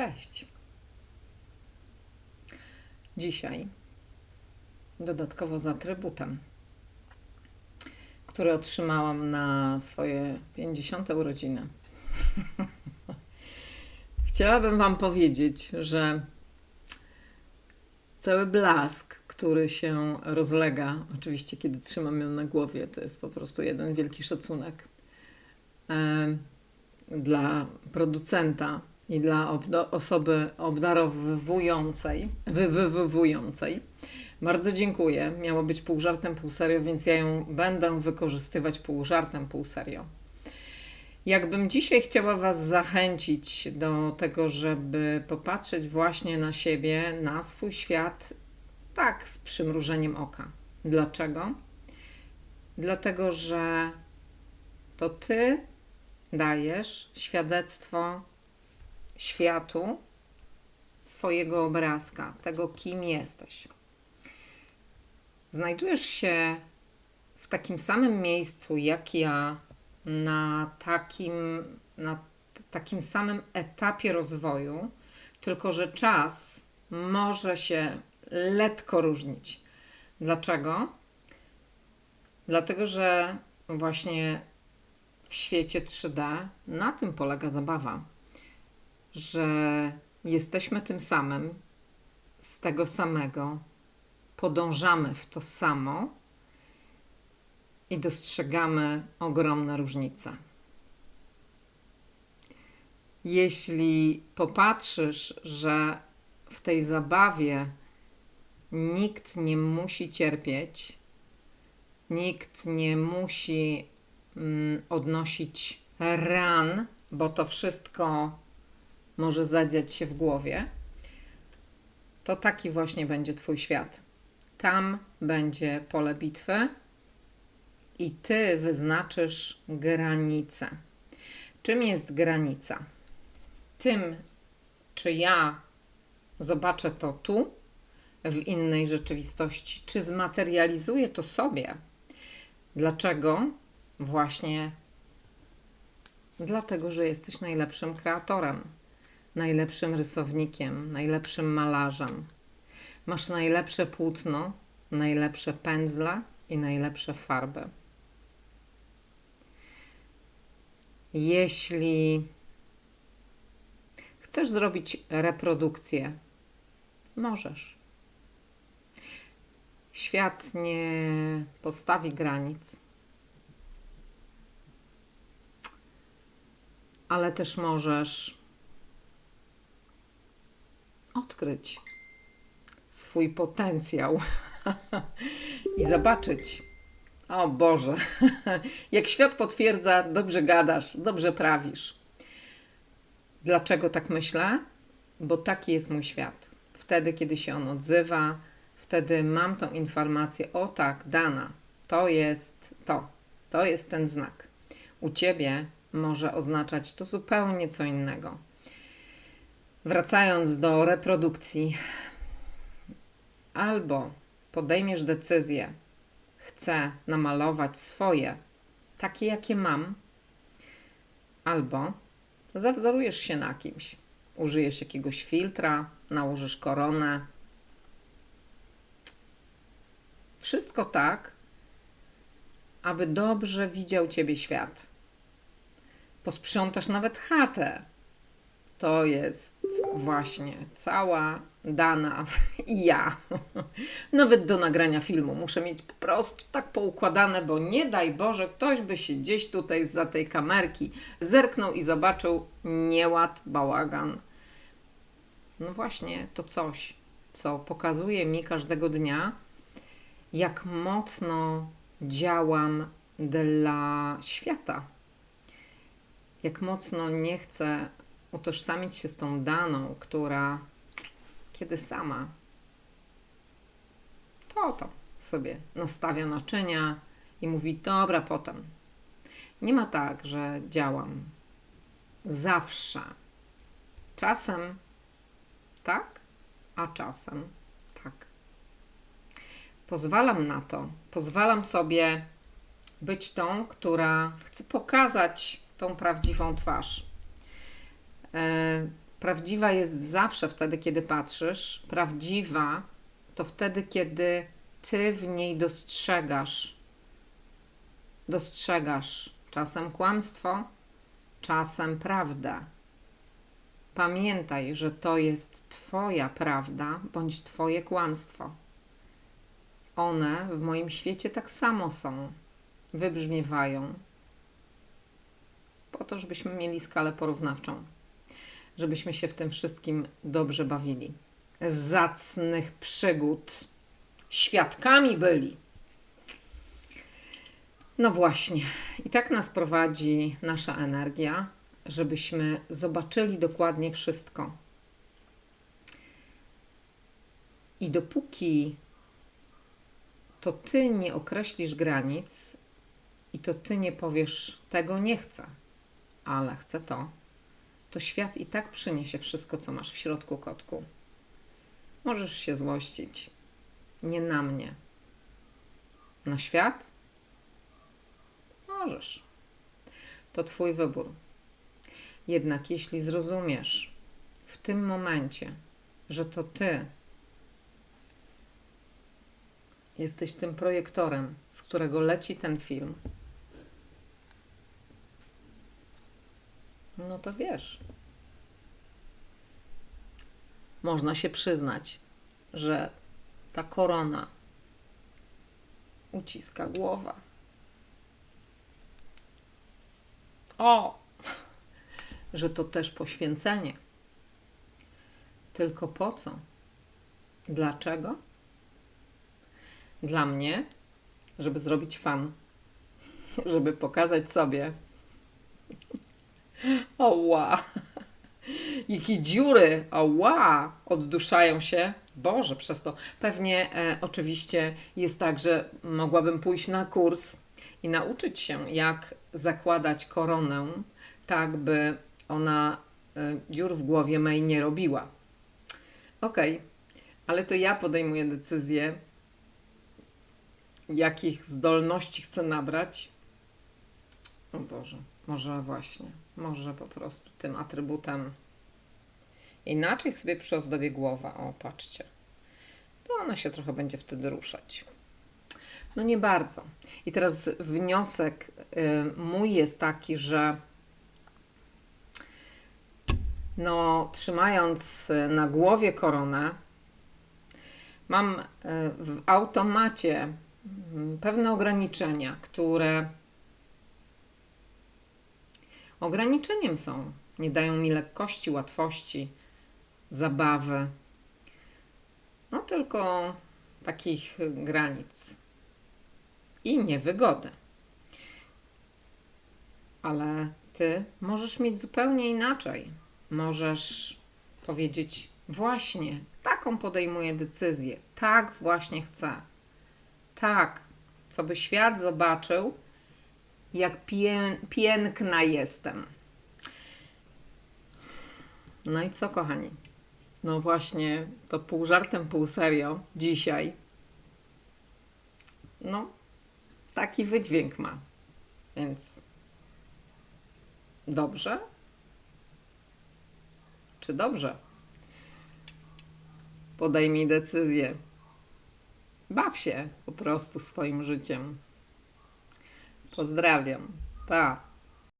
Cześć. Dzisiaj dodatkowo z atrybutem, który otrzymałam na swoje 50. urodziny. Chciałabym Wam powiedzieć, że cały blask, który się rozlega, oczywiście kiedy trzymam ją na głowie, to jest po prostu jeden wielki szacunek dla producenta i dla obda- osoby obdarowującej, wywywującej. Bardzo dziękuję. Miało być pół żartem, pół serio, więc ja ją będę wykorzystywać pół żartem, pół serio. Jakbym dzisiaj chciała Was zachęcić do tego, żeby popatrzeć właśnie na siebie, na swój świat, tak z przymrużeniem oka. Dlaczego? Dlatego, że to Ty dajesz świadectwo światu swojego obrazka, tego, kim jesteś. Znajdujesz się w takim samym miejscu jak ja, na takim, na takim samym etapie rozwoju, tylko że czas może się letko różnić. Dlaczego? Dlatego, że właśnie w świecie 3D na tym polega zabawa, że jesteśmy tym samym, z tego samego, podążamy w to samo i dostrzegamy ogromne różnice. Jeśli popatrzysz, że w tej zabawie nikt nie musi cierpieć, nikt nie musi mm, odnosić ran, bo to wszystko może zadziać się w głowie, to taki właśnie będzie Twój świat. Tam będzie pole bitwy i Ty wyznaczysz granicę. Czym jest granica? Tym, czy ja zobaczę to tu, w innej rzeczywistości, czy zmaterializuję to sobie. Dlaczego? Właśnie dlatego, że jesteś najlepszym kreatorem, najlepszym rysownikiem, najlepszym malarzem. Masz najlepsze płótno, najlepsze pędzle i najlepsze farby. Jeśli chcesz zrobić reprodukcję, możesz. Świat nie postawi granic, ale też możesz odkryć swój potencjał i zobaczyć. O Boże, jak świat potwierdza, dobrze gadasz, dobrze prawisz. Dlaczego tak myślę? Bo taki jest mój świat. Wtedy, kiedy się on odzywa, wtedy mam tą informację, o tak, dana, to jest to, to jest ten znak. U ciebie może oznaczać to zupełnie co innego. Wracając do reprodukcji, albo podejmiesz decyzję, chcę namalować swoje, takie jakie mam, albo zawzorujesz się na kimś, użyjesz jakiegoś filtra, nałożysz koronę. Wszystko tak, aby dobrze widział ciebie świat. Posprzątasz nawet chatę. To jest właśnie cała dana i ja. Nawet do nagrania filmu muszę mieć po prostu tak poukładane, bo nie daj Boże, ktoś by się gdzieś tutaj za tej kamerki zerknął i zobaczył nieład, bałagan. No właśnie, to coś, co pokazuje mi każdego dnia, jak mocno działam dla świata. Jak mocno nie chcę utożsamić się z tą daną, która kiedy sama to to sobie nastawia naczynia i mówi dobra potem. Nie ma tak, że działam zawsze. Czasem tak, a czasem tak. Pozwalam na to. Pozwalam sobie być tą, która chce pokazać tą prawdziwą twarz. E, prawdziwa jest zawsze wtedy, kiedy patrzysz. Prawdziwa to wtedy, kiedy ty w niej dostrzegasz. Dostrzegasz czasem kłamstwo, czasem prawdę. Pamiętaj, że to jest Twoja prawda bądź Twoje kłamstwo. One w moim świecie tak samo są, wybrzmiewają, po to, żebyśmy mieli skalę porównawczą, żebyśmy się w tym wszystkim dobrze bawili. Zacnych przygód świadkami byli. No właśnie, i tak nas prowadzi nasza energia, żebyśmy zobaczyli dokładnie wszystko. I dopóki to ty nie określisz granic i to ty nie powiesz, tego nie chcę, ale chcę to, to świat i tak przyniesie wszystko, co masz w środku kotku. Możesz się złościć. Nie na mnie. Na świat? Możesz. To Twój wybór. Jednak jeśli zrozumiesz w tym momencie, że to Ty jesteś tym projektorem, z którego leci ten film, no to wiesz. Można się przyznać, że ta korona uciska głowa. O! Że to też poświęcenie. Tylko po co? Dlaczego? Dla mnie, żeby zrobić fan, żeby pokazać sobie. Oła! Jakie dziury! Oła! Odduszają się. Boże, przez to. Pewnie e, oczywiście jest tak, że mogłabym pójść na kurs i nauczyć się, jak zakładać koronę, tak by ona e, dziur w głowie mej nie robiła. Okej, ale to ja podejmuję decyzję, jakich zdolności chcę nabrać. O Boże, może właśnie, może po prostu tym atrybutem inaczej sobie przyozdobię głowa. O, patrzcie. To ona się trochę będzie wtedy ruszać. No nie bardzo. I teraz wniosek y, mój jest taki, że no, trzymając na głowie koronę, mam y, w automacie mm, pewne ograniczenia, które ograniczeniem są. Nie dają mi lekkości, łatwości, zabawy. No tylko takich granic i niewygody. Ale ty możesz mieć zupełnie inaczej. Możesz powiedzieć: Właśnie, taką podejmuję decyzję, tak właśnie chcę. Tak, co by świat zobaczył, jak pię piękna jestem. No i co, kochani? No właśnie, to pół żartem, pół serio dzisiaj. No, taki wydźwięk ma. Więc dobrze? Czy dobrze? Podejmij decyzję. Baw się po prostu swoim życiem. Pozdrawiam. Pa.